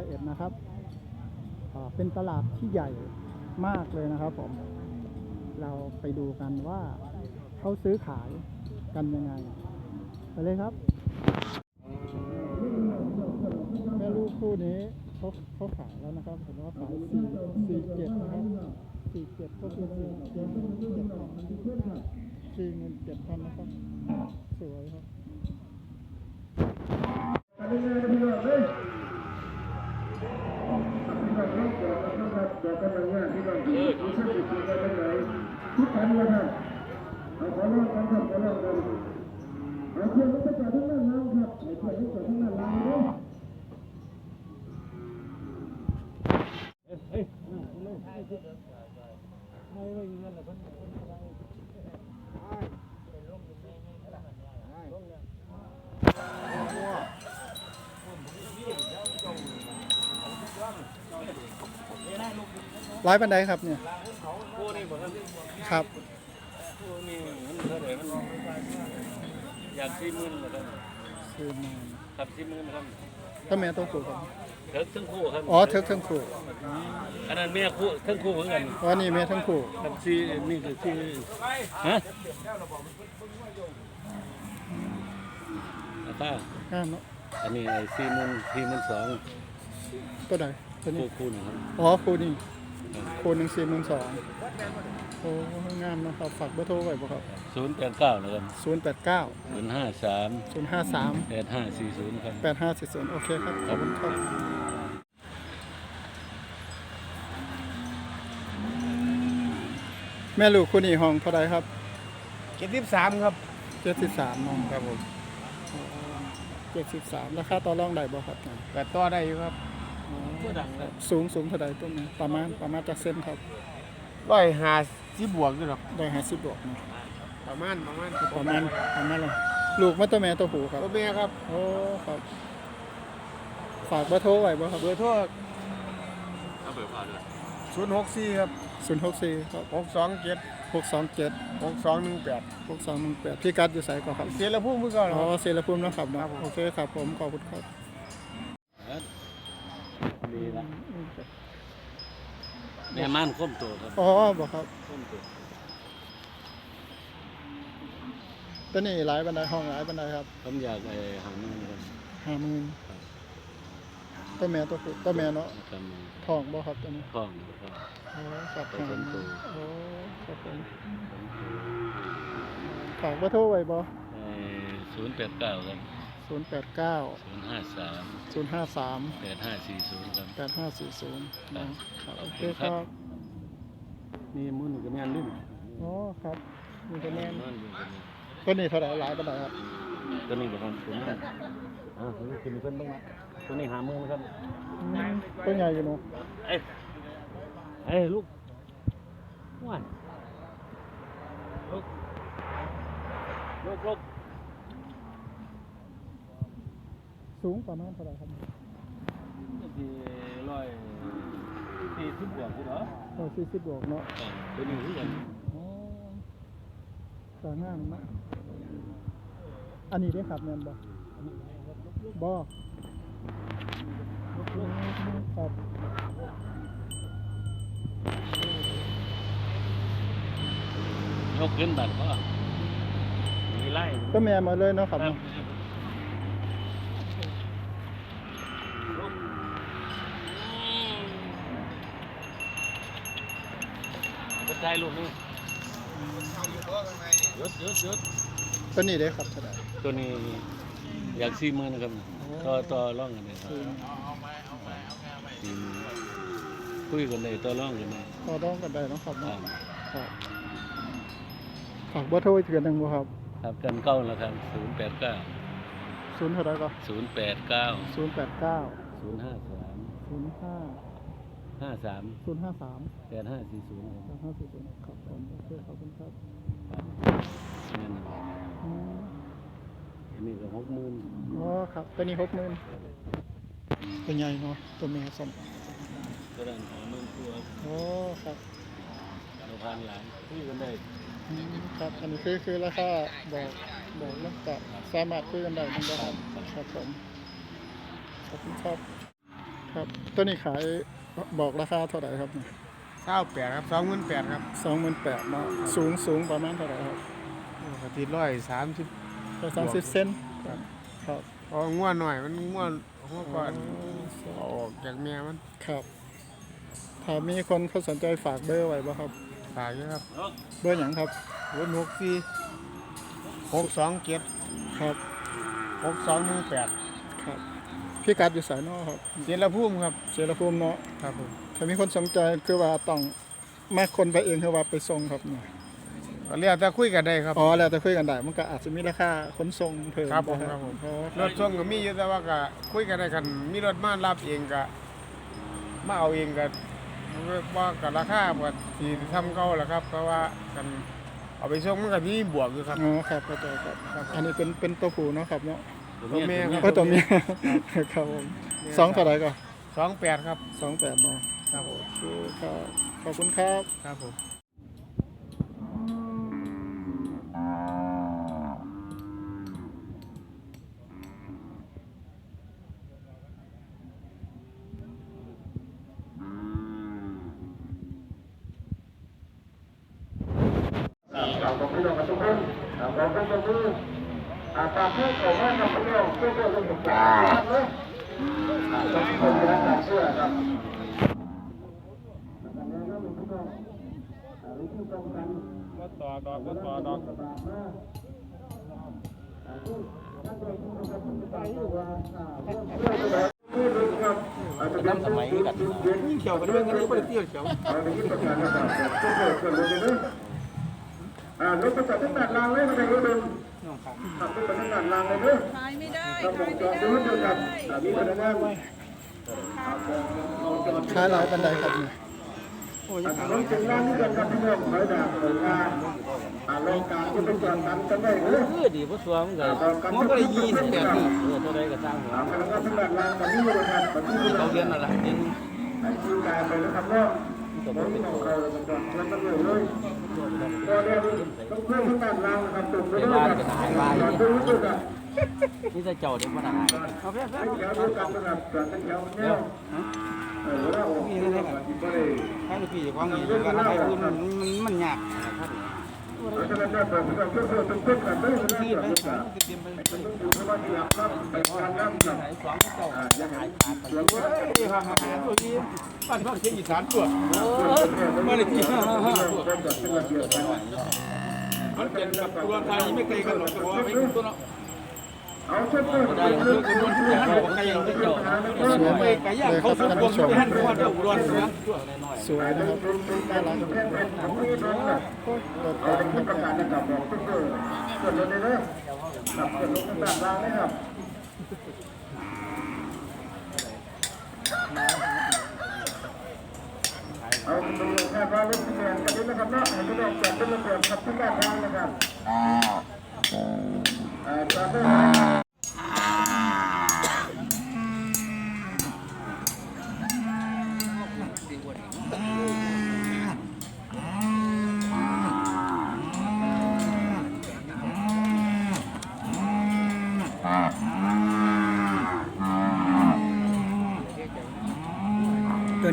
อยเอ็ดนะครับเป็นตลาดที่ใหญ่มากเลยนะครับผม เราไปดูกันว่าเขาซื้อขายกันยังไง ไปเลยครับแม่ลูกคู่นี้เขาเขาขายแล้วนะครับเห็นว่าขายสี่สี่เจ็ดนะครับสี่เจ็ดก็คือสี่เจ็ดสี่หมื่นเจ็ดพันนะครับ สวยครับ ทุกคันเลยครับเอาขอลองกันครับขอลองกันเอาเพื่อนรถไปจอดที่หน้าร้านครับเอาเพื่อนรถจอดที่หน้าร้านเลย ร้อยบันไดครับเนี่ยคู่นี่บ่ครับครับคู่นี่มันเท่าไหร่มันอยากสี่หมื่นเหรอครับซื้อมาครับสี่หมื่นครับต้นแม่ต้นคู่ครับเถิกทั้งคู่ครับอ๋อเทิกทั้งคู่อันนั้นแม่คู่ทั้งคู่เหมือนกันอ๋อนี่แม่ทั้งคู่ครับสี่นี่คือสี่ฮะอาตาห้ามเนาะอันนี้ไอ้สี่หมื่นสี่หมื่นสองตัวใดตัวนี้คู่คู่นะครับอ๋อคู่นี้ คู่หนึ่งสี่หมื่นสองโอ้งามนะครับฝากเบอร์โทรไว้บ่ครับศูนย์แปดเก้านะครับศูนย์แปดเก้าศูนย์ห้าสามศูนย์ห้าสามแปดห้าสี่ศูนย์ครับแปดห้าสี่ศูนย์โอเคครับขอบคุณครับแม่ลูกคู่นี้ห้องเท่าไรครับเจ็ดสิบสามครับเจ็ดสิบสามน้องครับผมเจ็ดสิบสามราคาต่อรองได้บ่ครับแต่ต่อได้อยู่ครับ ผู้ดังเลยสูงสูงเท่าไรตัวนี้ประมาณประมาณจากเส้นครับร้อยห้าสิบบวกอยู่หรอกได้ห้าสิบบวกนะประมาณประมาณประมาณประมาณเลยลูกมาตัวแม่ตัวผู้ครับตัวเมียครับ โอ้ครับฝากเบอร์โทรไว้บ่ครับเบอร์โทรเอาเบอร์ผ่านเลยศูนย์หกสี่ครับศูนย์หกสี่ครับหกสองเจ็ดหกสองเจ็ดหกสองหนึ่งแปดหกสองหนึ่งแปดพี่กัดอยู่ไสก่อนครับเสียแล้วพุ่งเพื่อก่อนอ๋อเซรภูมินะครับนะโอเคครับผมขอบคุณครับ ดีละ แม่ม่านค้มตัวครับอ๋อบอกครับ ค้มตัวตัวนี้หลายบันไดห้องหลายบันไดครับผมอยากไอ้หาเงินครับห้าหมื่นตัวแม่ตัวผู้ตัวแม่เนาะครับทองบ่ครับตัวนี้ท้องครับอ๋อครับตัวคนโตโอ้ครับผมฝากเบอร์โทรไว้บ่ศูนย์แปดเก้าครับ ศูนย์แปดเก้าศูนย์ห้าสามศูนย์ห้าสามแปดห้าสี่ศูนย์ครับ แปดห้าสี่ศูนย์ครับโอเคคครัรับบนี่มุ่นกับแม่นลุ่มอ๋อครับมีตัวแม่นนอนอยู่กันนี่ตัวนี้เท่าไหร่หลายบันไดครับตัวนี้บอกครับตัวนี้อ่าตัวนี้ขึ้นเพิ่นบ้างละตัวนี้หามือครับอืมตัวใหญ่อยู่เนาะเอ้ยเอ้ยลูกว่านลูกลูกลูก สูงประมาณเท่าไหร่ครับที่ร้อยสี่สิบบวกที่เหรอร้อยสี่สิบบวกเนาะตัวนี้ที่กันอ๋อสวยงามนะอันนี้ได้ครับแมนบ่บ่ครับยกขึ้นบัตรก็มีไล่ก็แม่มาเลยเนาะครับ ครับกระจายลูกนี่หยุดหยุดหยุดตัวนี้ได้ครับเท่าไหร่ตัวนี้อยากสี่หมื่นนะครับต่อต่อร่องกันเลยครับคือสี่หมื่นคุยกันเลยต่อร่องกันเลยพอต้องกันได้เนาะครับครัเนาะบครับฝากเบอร์โทรอีกเทือนหนึ่งบ่ครับ ครับกันเก้าแล้วครับศูนย์แปดเก้าศูนย์เท่าไหร่ก็ศูนย์แปดเก้าศูนย์แปดเก้าศูนย์ห้าสามศูนย์ห้า ห้าสามศูนย์ห้าสามแปดห้าสี่ศูนย์ครับสามห้าสี่ศูนย์ครับผมโอเคขอบคุณครับครับนั่นน่ะอืมอันนี้ก็หกหมื่นอ๋อครับตัวนี้หกหมื่นเป็นไงเนาะตัวแม่สมก็ได้หาหมื่นตัวโอ้ครับเราพานหลานคุยกันได้อืมครับอันนี้คือคือราคาบอกบอกแล้วก็สามารถคุยกันได้นะครับครับผมขอบคุณครับ ครับตัวนี้ขายบอกราคาเท่าไหร่ครับเก้าแปดครับสองหมื่นแปดครับสองหมื่นแปดเนาะสูงสูงประมาณเท่าไหร่ครับกติร้อยสามสิบสามสิบเซนครับครับพอง่วนหน่อยมันง่วนง่วนก่อนเอาออกจากเมียมันครับถ้ามีคนเขาสนใจฝากเบอร์ไว้บ่ครับฝากอยู่ครับ เบอร์อย่างครับรุ่นหกสี่หกสองเจ็ดครับหกสองหนึ่งแปดครับ พี่กัดอยู่สายนอกครับเจรภูมิครับเสรภูมิเนาะครับผมถ้ามีคนสนใจคือว่าต้องมาคนไปเองคือว่าไปส่งครับเนี่ยก็เรียกแต่คุยกันได้ครับอ๋อแล้วแต่คุยกันได้มันก็อาจจะมีราคาขนส่งเพิ่มครับผมนะครับผมเพราะรถส่งก็มีอยู่แต่ว่าก็คุยกันได้กันมีรถมารับเองก็มาเอาเองก็ว่ากับราคาก็ที่ทำเก่าแหละครับเพราะว่ากันเอาไปส่งมันก็มีบวกอยู่ครับอ๋อครับเข้าใจครับ อันนี้เป็นเป็นตัวผู้เนาะครับเนาะ ตัวเมียครับเออตัวเมียครับผมสองเท่าไหร่ก็สองแปดครับสองแปดเนาะครับผมโอเคครับขอบคุณครับ ครับผม ขอบคุณพี่น้องทุกคนขอบคุณทุกคนอ่าฝากให้ผมให้กับพี่น้องช่วยๆกันศึกษาครับเนาะอ่าต้องคนรักษาเชื่อครับแล้วก็แนะนำพี่น้องอ่า วิธีป้องกันก็ต่อดอกก็ต่อดอกน้ำสมัยกันเขียวกันด้วยกันเลยไม่ได้เตี้ยวเขียวอ่ารถประจับตั้งแต่รางเลยมาจากรถดนขับรถตั้งแต่รางเลยเด้อขายไม่ได้ขับขายไม่ได้รถเดียวกันอ่ามีพนักงานขายหลายปันไดครับเนี่ย อ่ารถถึงร้านนี้กันครับพี่น้องขอยดาบเปิดงานอ่ารายการที่เป็นจอดกันกันได้เด้อคือดีบ่สวมก็มันก็ได้ยี่สิบแบบนี้เออเท่าใดก็สร้างหัวอ่าพนักงานตั้งแต่รางกันนี่เลยครับปฏิบัติเราเรียนนั่นล่ะเรียนให้ทีมงานไปนะครับเนาะผมที่เขาเขาจะจอดเงินตำรวจเลยก็เรียนต้องเพิ่มตั้งแต่รางนะครับตรงไปด้วยกันจอดด้วยกันนี่จะเจ้าเด็กมาได้เอาไปให้แถวด้วยกันนะครับจอดเแถวแนวเออแล้วโอ้โหที่ก็ได้กันให้คุณมันมันยากเพราะฉะนั้นเนี่ยผมก็เพื่อเพื่อต้องเพิ่มกันยนะคที่ไหนสองตัวที่ไปการน้ำครับสองเจ้าอ่ายังไงเรื่องเฮ้ยฮ่าฮ่าตัวนี้บ้นพ่อเชียงอีสานตัวไม่ได้ที่ฮ่าฮ่าฮ่าคนเป็นระเบียบกันมันเป็นกับตัวไทยไม่เคยกันหรอกตัวไม่ตัวเนาได้เรื่องกันมันคือหันบอกไก่ยังเนาะ สวยนะครับน่ารักแข่งขันของนี้นะครับโอ้ยรถเอาติดเป็นนะผู้ประกาศนะครับบอกเพื่อนเพื่อนเพื่อนรถเลยนะขับเพื่อนรถต่างๆรางนะครับเอาเป็นตัวแค่ว่ารถแข่งกันนะครับนาะให้พี่น้องจัดเป็นระเบียบขับที่ด้านทางนะครับ ตัว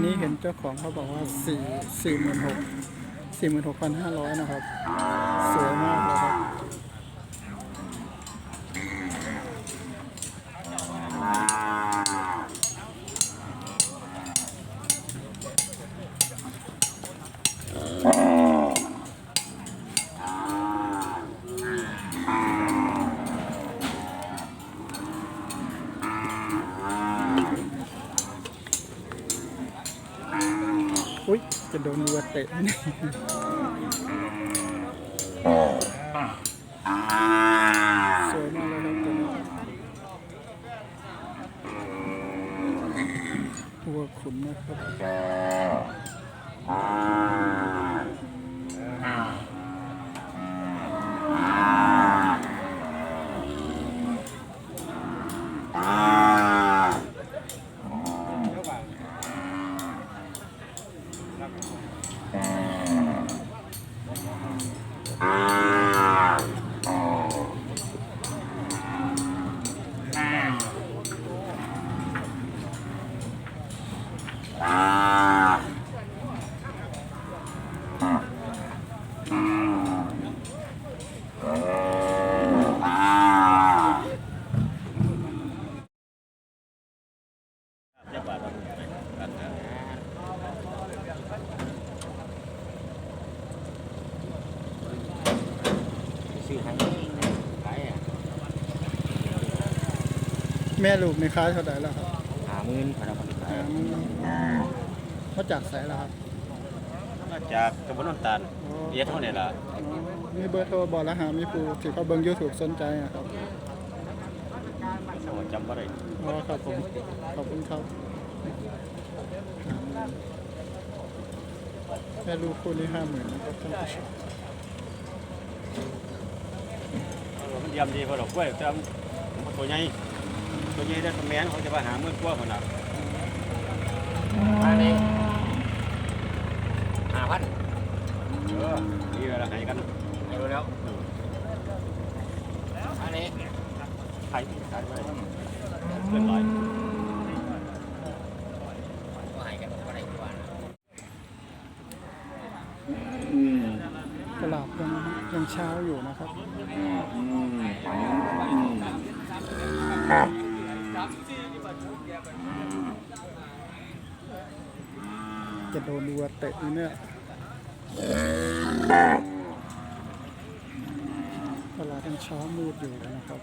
นี้เห็นเจ้าของเขาบอกว่าสี่สี่หมื่นหกสี่หมื่นหกพันห้าร้อยนะครับ สวยมากเลยครับ อุ้ยจะโดนวัว เตะไหมเนี่ยสวยมากเลยครับตัวนี้วัวขุนนะครับ ม่ลูกในค้ายเท่าไหร่แล้วครับหาหมื่นพนักงานขายอ่ามึงมาจากไสแล้วครับมาจากตำบลนนตาลเรียกเท่าไหร่ล่ะมีเบอร์โทรบอกแล้วหามีผู้ที่เขาเบิ่ง YouTube สนใจนะครับสมจำบ่ได้อ๋อครับผมขอบคุณครับแม่ลูกคู่นี้ห้าหมื่นนะครับท่านผู้ชมเอามันเยี่ยมดีเพราะดอกกล้วยจำตัวใหญ่ ตัวใหญ่ได้ตัวแม่นเขาจะมาหาหมื่นกว่าคนน่ะอันนี้ห้าพันเออดีเวลาให้กันเอาแล้วอันนี้ขายขายไปเกินร้อยตลาดยังยังเช้าอยู่นะครับ จะโดนวัวเตะเนี่ยตลาดยังเช้ามืดอยู่นะครับ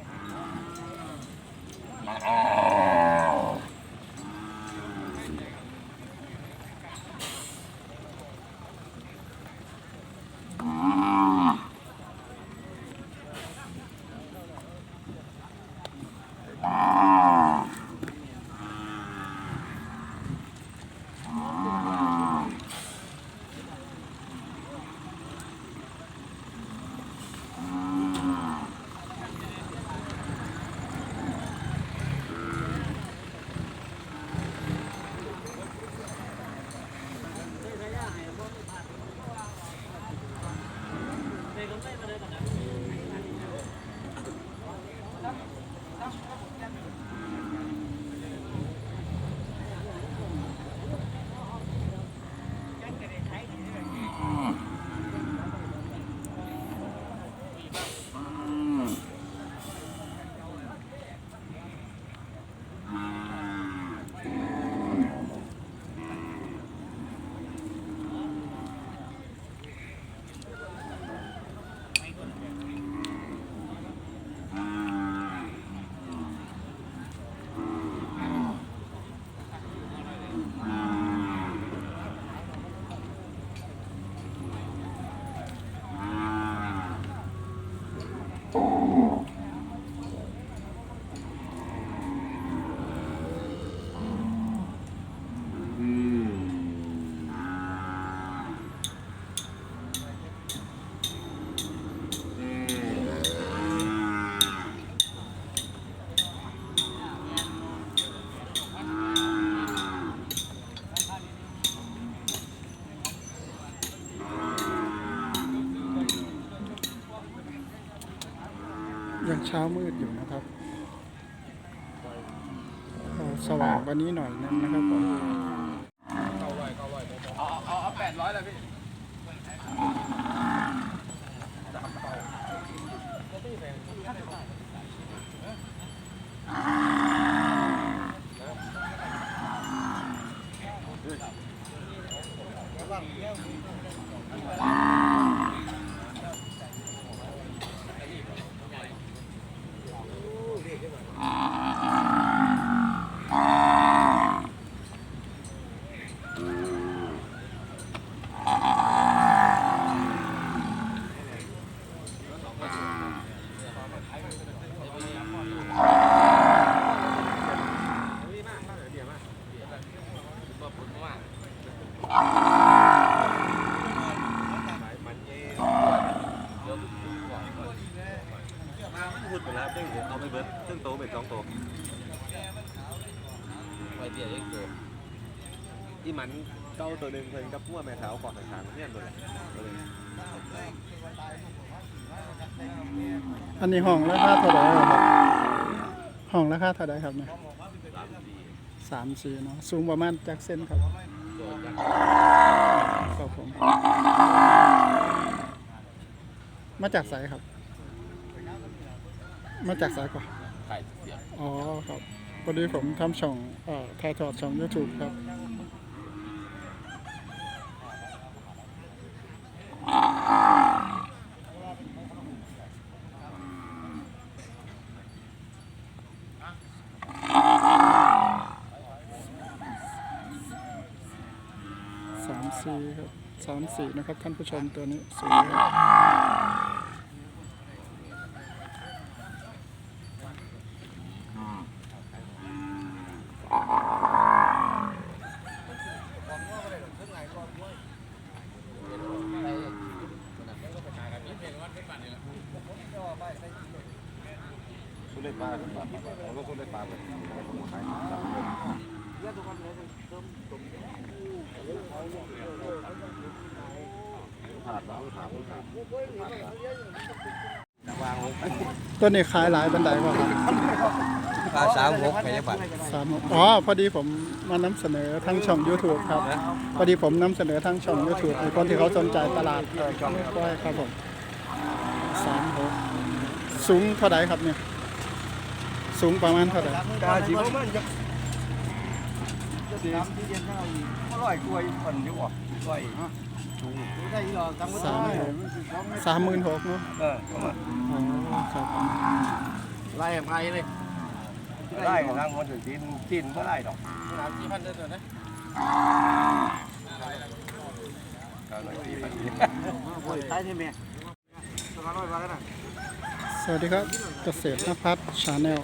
ยังเช้ามืดอยู่นะครับสว่างกว่านี้หน่อยนึงนะครับผมเอาไว้เอาไว้เอาเอาแปดร้อยเลยพี่ไปแล้วเด้งเอาไปเบิดซึ่งโตเป็นสองโตไว้เดียวเองตัวที่มัน เก้าตัวหนึ่งเพิ่นกับพวกแม่สาวก่อนทางเนี่ยตัวเลยตัวเลยอันนี้ห้องราคาเท่าไหร่ครับห้องราคาเท่าไหร่ครับเนี่ยสามสี่เนาะสูงประมาณจากเส้นครับครับผมมาจากสายครับ มาจากสายก่อนไข่เสียบอ๋อครับพอดีผมทำช่องเอ่อถ่ายทอดช่อง YouTube ครับ สี่ครับสามสี่นะครับท่านผู้ชมตัวนี้สวยครับสุเล็ปลาขึ้นมาเราก็สุเล็ปลาไปขายผ่านแล้วผ่านแล้ววางลง ตัวนี้ขายหลายบันไดกว่าครับปลาสามหกไปยังไงสามอ๋อพอดีผมมานำเสนอทั้งช่อง YouTube ครับ พอดีผมนำเสนอทั้งช่อง YouTube ในคนที่เขาสนใจตลาดช่องก้อยครับผมสามหกสูงเท่าไหร่ครับเนี่ย สูงประมาณเท่าไหร่กาจีประมาณจะสา มที่เย็นเท่าอีกร้อยกล้วยคนอยู่อะร้อยได้หรอตั้งสามหกสามหมื่นหกเนาะเออประมาณอ๋อครับไล่ไปเลยไล่ทางคนถึงจีนจีนก็ไล่ดอกสามสี่พันเดือนนะตายที่เมียสองร้อยบาทนะสวัสดีครับเกษตรนภัทรชาแนล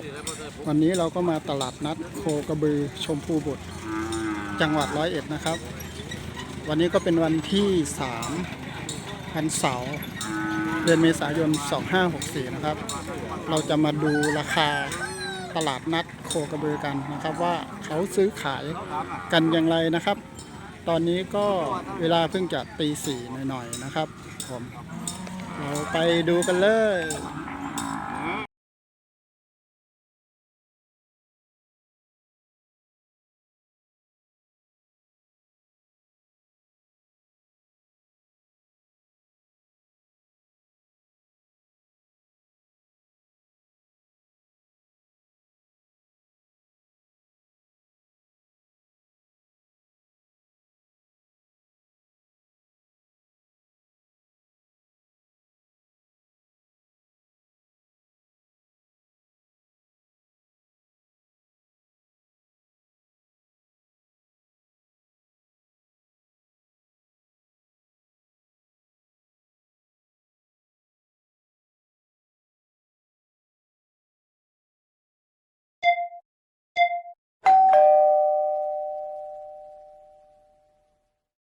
วันนี้เราก็มาตลาดนัดโคกระบือชมพูบุตร จังหวัดร้อยเอ็ดนะครับ วันนี้ก็เป็นวันที่3วันเสาร์เดือนเมษายน 2564 นะครับ เราจะมาดูราคาตลาดนัดโคกระบือกันนะครับ ว่าเขาซื้อขายกันอย่างไรนะครับ ตอนนี้ก็เวลาเพิ่งจะตีสี่หน่อยๆนะครับผมเราไปดูกันเลย